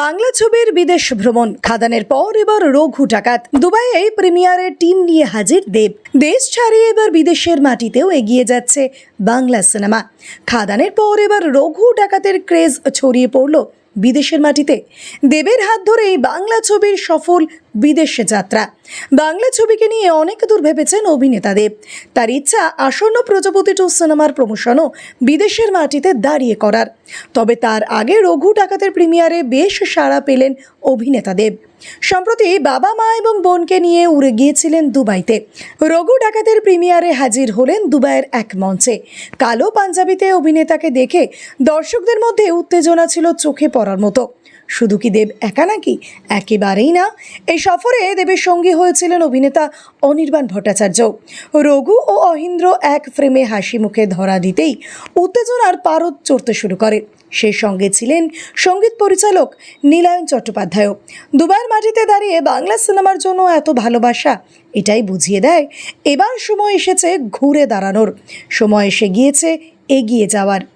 বাংলা ছবির বিদেশ ভ্রমণ। খাদানের পর এবার রঘু ডাকাত। দুবাইয়ে প্রিমিয়ারের টিম নিয়ে হাজির দেব। দেশ ছাড়িয়ে এবার বিদেশের মাটিতেও এগিয়ে যাচ্ছে বাংলা সিনেমা। খাদানের পর এবার রঘু ডাকাতের ক্রেজ ছড়িয়ে পড়ল। বিদেশের মাটিতে। দেবের হাত ধরেই বাংলা ছবির সফল বিদেশে যাত্রা। বাংলা ছবিকে নিয়ে অনেক দূর ভেবেছেন অভিনেতা দেব। তার ইচ্ছা আসন্ন প্রজাপতি টু সিনেমার প্রমোশনও বিদেশের মাটিতে দাঁড়িয়ে করার। তবে তার আগে রঘু ডাকাতের প্রিমিয়ারে বেশ সাড়া পেলেন অভিনেতা দেব। সম্প্রতি বাবা, মা এবং বোনকে নিয়ে উড়ে গিয়েছিলেন দুবাইতে। রঘু ডাকাতের প্রিমিয়ারে হাজির হলেন দুবাইয়ের এক মঞ্চে। কালো পাঞ্জাবিতে অভিনেতাকে দেখে দর্শকদের মধ্যে উত্তেজনা ছিল চোখে পড়ার মতো। শুধু কি দেব একা নাকি? একেবারেই না। এই সফরে দেবের সঙ্গী হয়েছিলেন অভিনেতা অনির্বাণ ভট্টাচার্য। রঘু ও অহিন্দ্র এক ফ্রেমে হাসি মুখে ধরা দিতেই উত্তেজনার পারদ চড়তে শুরু করে। সেই সঙ্গে ছিলেন সংগীত পরিচালক নীলায়ন চট্টোপাধ্যায়ও। দুবার মাটিতে দাঁড়িয়ে বাংলা সিনেমার জন্য এত ভালোবাসা, এটাই বুঝিয়ে দেয়, এবার সময় এসেছে ঘুরে দাঁড়ানোর। সময় এসে গিয়েছে এগিয়ে যাওয়ার।